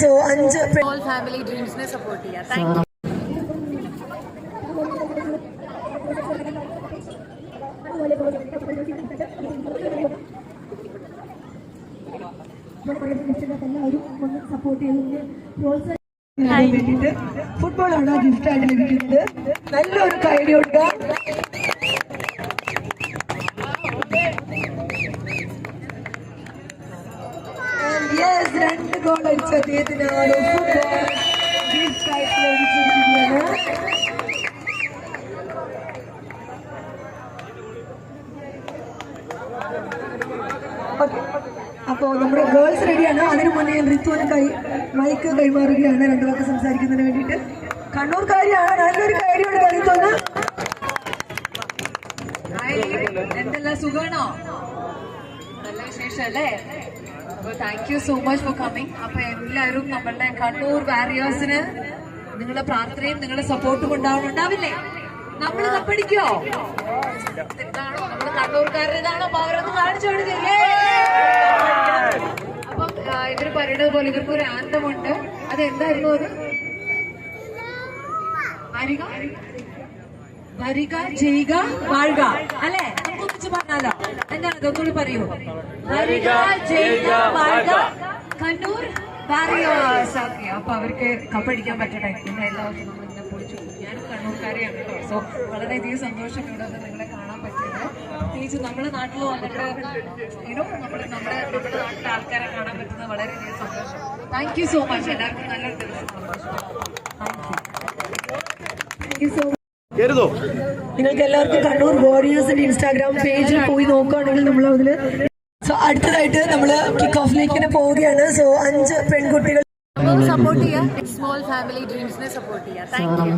So അഞ്ച് family ഡ്രീംസിനെ support ചെയ്യാം. താങ്ക് യു നേടാൻ വേണ്ടിയിട്ട് ഫുട്ബോളാണ് ഗിഫ്റ്റ് ആയിട്ട് ലഭിക്കുന്നത്. നല്ലൊരു കൈ കൊടുക്കുക. ഗോൾ അടിച്ച അദ്ദേഹത്തിനാണ് ഫുട്ബോൾ നമ്മുടെ ഗേൾസ് റെഡിയാണ് അതിനു മുന്നേ ഋത്തുവിന് കൈ മൈക്ക് കൈമാറുകയാണ്. രണ്ടുപേർക്ക് സംസാരിക്കുന്നതിന് വേണ്ടിയിട്ട്. കണ്ണൂർക്കാരിയാണ് നല്ലൊരു കാര്യമാണ് ഋത്തുവിന് എന്തെല്ലാം സുഖമാണോ? നല്ല വിശേഷം അല്ലേ? അപ്പൊ thank you so much for coming അപ്പൊ എല്ലാവരും നമ്മളുടെ കണ്ണൂർ വാരിയേഴ്സിന് നിങ്ങളുടെ പ്രാർത്ഥനയും നിങ്ങളുടെ സപ്പോർട്ടും ഉണ്ടാവണം. ഉണ്ടാവില്ലേ? നമ്മൾ കപ്പടിക്കോ? ഇതാണോ നമ്മുടെ കണ്ണൂർക്കാരുടേതാണോ പവർ ഒന്ന് കാണിച്ചു കൊടുക്കില്ലേ അപ്പം ആ, ഇവർ പറയുന്നത് പോലെ ഇവർക്ക് ഒരു ആന്തമുണ്ട് അത് എന്തായിരുന്നു അത്? ആരിക? വരിക ചെയ്യുക വാഴുക. അല്ലെ? ഒന്നിച്ച് പറഞ്ഞാലോ? എന്താണ്? ഇതൊന്നുകൂടി പറയൂ. വരിക ചെയ്യുക വാഴുക. കണ്ണൂർ അപ്പൊ അവർക്ക് കപ്പടിക്കാൻ പറ്റട്ടെ. പിന്നെ എല്ലാ വർഷവും നമ്മൾ ഇങ്ങനെ പൊളിച്ചു. ഞാൻ കണ്ണൂർക്കാരെയാണ് കേട്ടോ. സോ വളരെയധികം സന്തോഷം ഇവിടെ നിങ്ങളെ കാണാൻ പറ്റിയത്. പ്രത്യേകിച്ച് നമ്മുടെ നാട്ടിൽ വന്നിട്ട് ഇനോ നമ്മുടെ നമ്മുടെ നമ്മുടെ നാട്ടിലെ ആൾക്കാരെ കാണാൻ പറ്റുന്നത് വളരെയധികം സന്തോഷം. താങ്ക് യു സോ മച്ച് എല്ലാവർക്കും നല്ലൊരു ദിവസം. താങ്ക് യു സോ കരുതോ നിങ്ങൾക്ക് എല്ലാവർക്കും കണ്ണൂർ വാരിയേഴ്സിന്റെ ഇൻസ്റ്റാഗ്രാം പേജിൽ പോയി നോക്കുകയാണെങ്കിൽ നമ്മൾ അതിൽ സോ അടുത്തതായിട്ട് നമ്മൾ കിക്ക് ഓഫിലേക്ക് തന്നെ പോവുകയാണ്. സോ അഞ്ച് പെൺകുട്ടികൾ സപ്പോർട്ട് ചെയ്യുക സ്മോൾ ഫാമിലി ഡ്രീംസിനെ സപ്പോർട്ട് ചെയ്യുക താങ്ക് യു